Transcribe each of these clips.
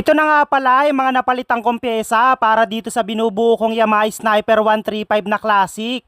Ito na nga pala yung mga napalitang kong pyesa para dito sa binubuo kong Yamaha Sniper 135 na Classic.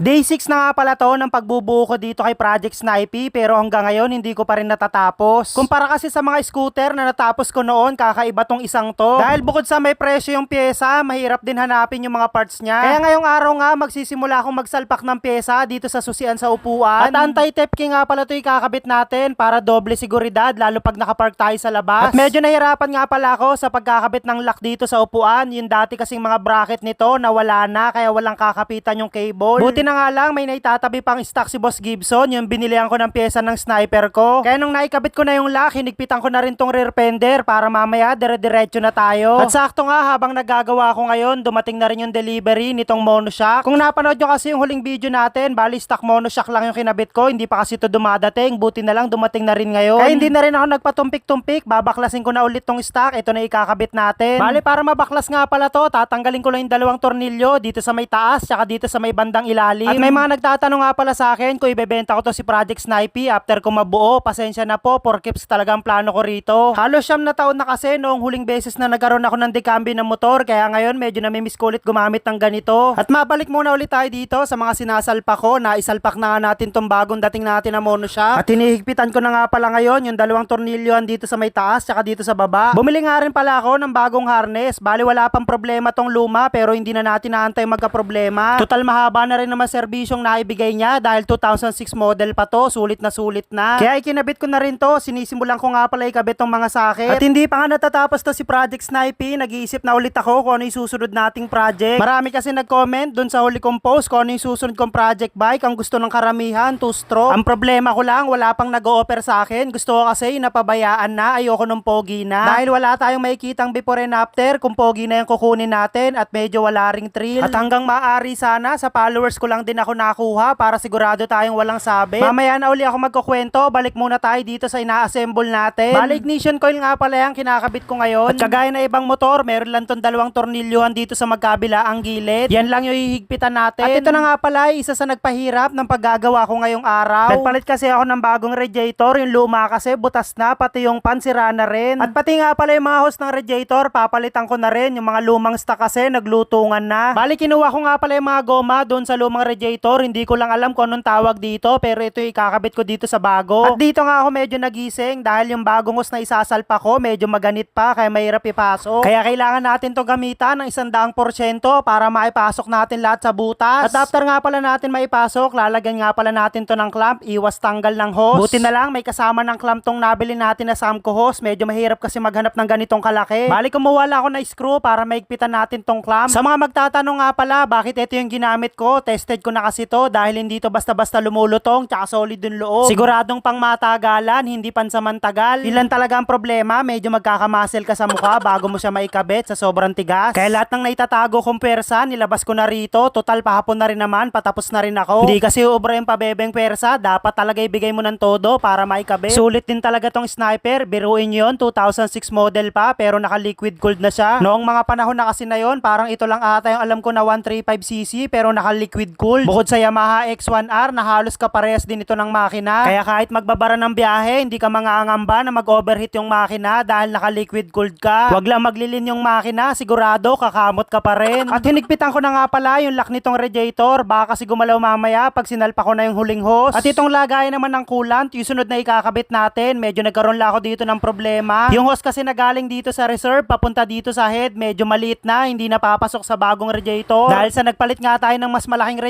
Day 6 na nga pala to ng pagbubuo ko dito kay Project Snipey pero hanggang ngayon hindi ko pa rin natatapos. Kumpara kasi sa mga scooter na natapos ko noon, kakaiba tong isang to. Dahil bukod sa may presyo yung pyesa, mahirap din hanapin yung mga parts niya. Kaya ngayong araw nga magsisimula akong magsalpak ng pyesa dito sa susian sa upuan. At anti-tepki nga pala to ikakabit natin para doble seguridad lalo pag nakapark tayo sa labas. At medyo nahirapan nga pala ako sa pagkakabit ng lock dito sa upuan. Yung dati kasing mga bracket nito nawala na kaya walang kakapitan yung cable. Buti na nga lang may naitatabi pang stock si Boss Gibson yung binilihan ko ng pyesa ng sniper ko. Kaya nung naikabit ko na yung lock, hinigpitan ko na rin tong rear fender para mamaya dire-diretso na tayo. At sakto nga habang nagagawa ko ngayon, dumating na rin yung delivery nitong monoshock. Kung napanood nyo kasi yung huling video natin, bali stock monoshock lang yung kinabit ko, hindi pa kasi ito dumadating. Buti na lang dumating na rin ngayon. Kaya hindi na rin ako nagpatumpik-tumpik, babaklasin ko na ulit tong stock. Ito na ikakabit natin. Bali para mabaklas nga pala to, tatanggalin ko lang yung dalawang tornilyo dito sa may taas, tsaka dito sa may bandang ilalim. At may mga nagtatanong nga pala sa akin kung ibebenta ko to si Project Snipey after ko mabuo. Pasensya na po, for keeps talaga ang plano ko rito. Halos siyam na taon na kasi noong huling beses na nagkaroon ako ng dekambi ng motor, kaya ngayon medyo namimiss ko ulit gumamit ng ganito. At mabalik muna ulit tayo dito sa mga sinasalpak ko na isalpak na nga natin tong bagong dating natin na monoshock. At hinihigpitan ko na nga pala ngayon yung dalawang tornilyoan dito sa may taas tsaka dito sa baba. Bumili nga rin pala ako ng bagong harness. Bali wala pang problema tong luma pero hindi na natin naantay magka-problema. Total mahaba na rin naman serbisyong naibigay niya dahil 2006 model pa to, sulit na sulit na. Kaya ikinabit ko na rin to, sinisimulan ko nga pala ikabit tong mga sakit. At hindi pa nga natatapos to si Project Snipey, nag-iisip na ulit ako kung ano yung susunod nating project. Marami kasi nag-comment dun sa huli kong post kung ano yung susunod kong project bike, ang gusto ng karamihan, two stroke. Ang problema ko lang, wala pang nag-o-offer sa akin. Gusto ko kasi napabayaan na, ayoko nung pogi na. Dahil wala tayong makikitang before and after kung pogi na yung kukunin natin at medyo wala ring thrill. At hanggang maaari sana, sa followers ko lang din ako nakuha para sigurado tayong walang sabi. Mamaya na uli ako magkukwento, balik muna tayo dito sa ina-assemble natin. Bali ignition coil nga pala yung kinakabit ko ngayon. At kagaya na ibang motor, meron lang tong dalawang tornilyohan dito sa magkabila ang gilid. Yan lang yung hihigpitan natin. At ito na nga pala, isa sa nagpahirap ng paggagawa ko ngayong araw. Nagpalit kasi ako ng bagong radiator, yung luma kasi butas na, pati yung pan sira na rin. At pati nga pala yung mga hose ng radiator, papalitan ko na rin. Yung mga lumang stock kasi, naglutungan na. Bali kinuha ko nga pala yung mga goma doon sa lumang radiator, hindi ko lang alam kung anong tawag dito, pero ito ikakabit ko dito sa bago. At dito nga ako medyo nagising dahil yung bagong hose na isasalpa ko, medyo maganit pa, kaya mahirap ipasok. Kaya kailangan natin to gamitan ng isang daang porsyento para maipasok natin lahat sa butas. At after nga pala natin maipasok, lalagyan nga pala natin to ng clamp, iwas tanggal ng hose. Buti na lang may kasama ng clamp tong nabili natin na Samco hose, medyo mahirap kasi maghanap ng ganitong kalaki. Bali kumuha lang ako na screw para maigpitan natin tong clamp. Sa mga magtatanong nga pala, bakit ito yung ginamit ko? Tested ko na kasi to dahil hindi to basta-basta lumulutong tsaka solid yung loob. Siguradong pang matagalan, hindi pansamantagal. Ilan talaga ang problema, medyo magkakamuscle ka sa mukha bago mo siya maikabit sa sobrang tigas. Kaya lahat ng naitatago kong persa, nilabas ko na rito. Total pahapon na rin naman, patapos na rin ako. Hindi kasi ubra yung pabebeng persa, dapat talaga ibigay mo ng todo para maikabit. Sulit din talaga tong sniper, biruin yon 2006 model pa pero naka liquid cooled na siya. Noong mga panahon na kasi na yon, parang ito lang ata yung alam ko na 135cc pero naka liquid cooled. Bukod sa Yamaha X1R na halos kaparehas din ito ng makina. Kaya kahit magbabara ng biyahe, hindi ka mangangamba na mag-overheat yung makina dahil naka liquid cooled ka. Huwag lang maglilin yung makina, sigurado kakamot ka pa rin. At hinigpitan ko na nga pala yung lock nitong radiator, baka kasi gumalaw mamaya pag sinalpa ko na yung huling hose. At itong lagayan naman ng coolant, yung sunod na ikakabit natin, medyo nagkaroon lang ako dito ng problema. Yung hose kasi na galing dito sa reserve, papunta dito sa head, medyo maliit na, hindi napapasok sa bagong radiator. Dahil sa nagpalit nga tayo ng mas malaking radiator,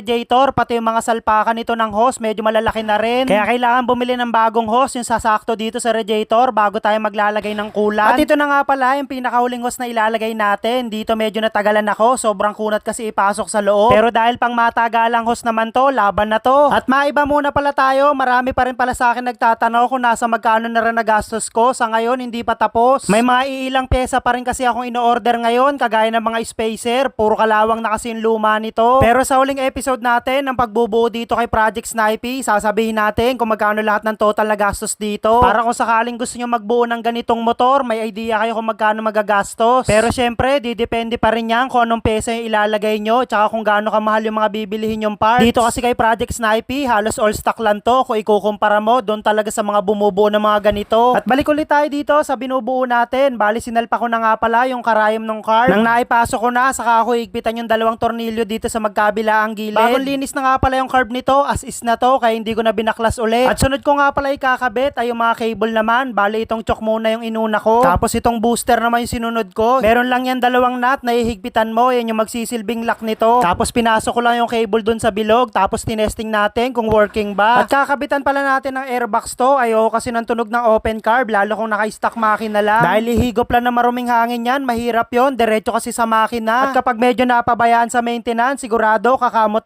pati yung mga salpakan nito ng hose, medyo malalaki na rin. Kaya kailangan bumili ng bagong hose, yung sasakto dito sa radiator, bago tayo maglalagay ng coolant. At ito na nga pala, yung pinakahuling hose na ilalagay natin. Dito medyo natagalan ako, sobrang kunat kasi ipasok sa loob. Pero dahil pang matagalang hose naman to, laban na to. At maiba muna pala tayo, marami pa rin pala sa akin nagtatanong kung nasa magkano na rin nagastos ko. Sa ngayon, hindi pa tapos. May mga iilang pyesa pa rin kasi akong ino-order ngayon, kagaya ng mga spacer, puro kalawang na kasi yung luma nito. Pero sa huling episode episode natin ng pagbubuo dito kay Project Snipey, sasabihin natin kung magkano lahat ng total na gastos dito. Para kung sakaling gusto nyo magbuo ng ganitong motor, may idea kayo kung magkano magagastos. Pero syempre, didepende pa rin yan kung anong peso yung ilalagay nyo, tsaka kung gaano kamahal yung mga bibilihin yung parts. Dito kasi kay Project Snipey, halos all stock lang to. Kung ikukumpara mo, doon talaga sa mga bumubuo ng mga ganito. At balik ulit tayo dito sa binubuo natin. Bali, sinalpa ko na nga pala yung karayom ng car. Nang naipasok ko na, saka ako higpitan yung dalawang tornilyo dito sa magkabila ang gilid. Bagong linis na nga pala yung carb nito, as is na to, kaya hindi ko na binaklas ulit. At sunod ko nga pala ikakabit ay yung mga cable naman. Bali, itong chok muna yung inuna ko. Tapos itong booster naman yung sinunod ko. Meron lang yan dalawang nut na ihigpitan mo, yan yung magsisilbing lock nito. Tapos pinasok ko lang yung cable dun sa bilog, tapos tinesting natin kung working ba. At kakabitan pala natin ng airbox to, ayoko kasi ng tunog ng open carb, lalo kung naka-stock makina lang. Dahil ihigop lang na maruming hangin yan, mahirap yon diretso kasi sa makina. At kapag medyo napabayaan sa maintenance, sigurado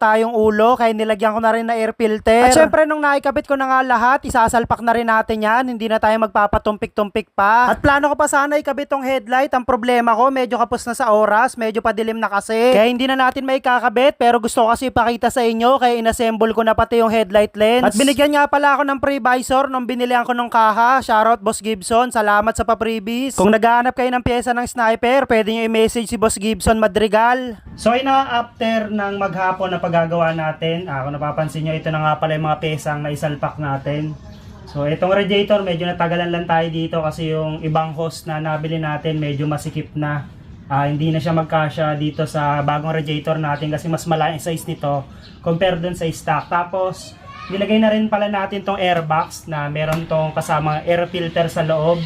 kakamo tayong ulo, kaya nilagyan ko na rin na air filter. At syempre nung naikabit ko na nga lahat, isasalpak na rin natin yan, hindi na tayo magpapatumpik-tumpik pa. At plano ko pa sana ikabit tong headlight, ang problema ko, medyo kapos na sa oras, medyo padilim na kasi. Kaya hindi na natin may kakabit, pero gusto ko kasi ipakita sa inyo, kaya inassemble ko na pati yung headlight lens. At binigyan nga pala ako ng pre-visor nung binilihan ko ng kaha. Shoutout Boss Gibson, salamat sa pa-freebies. Kung naghahanap kayo ng pyesa ng sniper, pwede nyo i-message si Boss Gibson Madrigal. So ay na after ng maghapon na paggagawa natin, ah, kung napapansin nyo, ito na nga pala yung mga pyesang naisalpak natin. So itong radiator, medyo natagalan lang tayo dito kasi yung ibang host na nabili natin medyo masikip na. Ah, hindi na siya magkasya dito sa bagong radiator natin kasi mas malaki size nito compare dun sa stock. Tapos, nilagay na rin pala natin tong airbox na meron tong kasama air filter sa loob.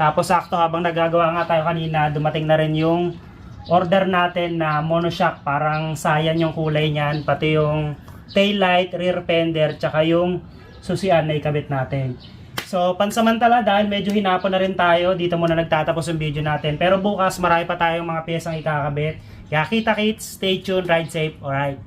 Tapos sakto habang nagagawa nga tayo kanina, dumating na rin yung order natin na monoshock. Parang sayan yung kulay niyan, pati yung taillight, rear fender, tsaka yung susian na ikabit natin. So, pansamantala dahil medyo hinapon na rin tayo, dito muna nagtatapos yung video natin. Pero bukas, marami pa tayong mga piyesang ikakabit. Kaya kita kits, stay tuned, ride safe, alright?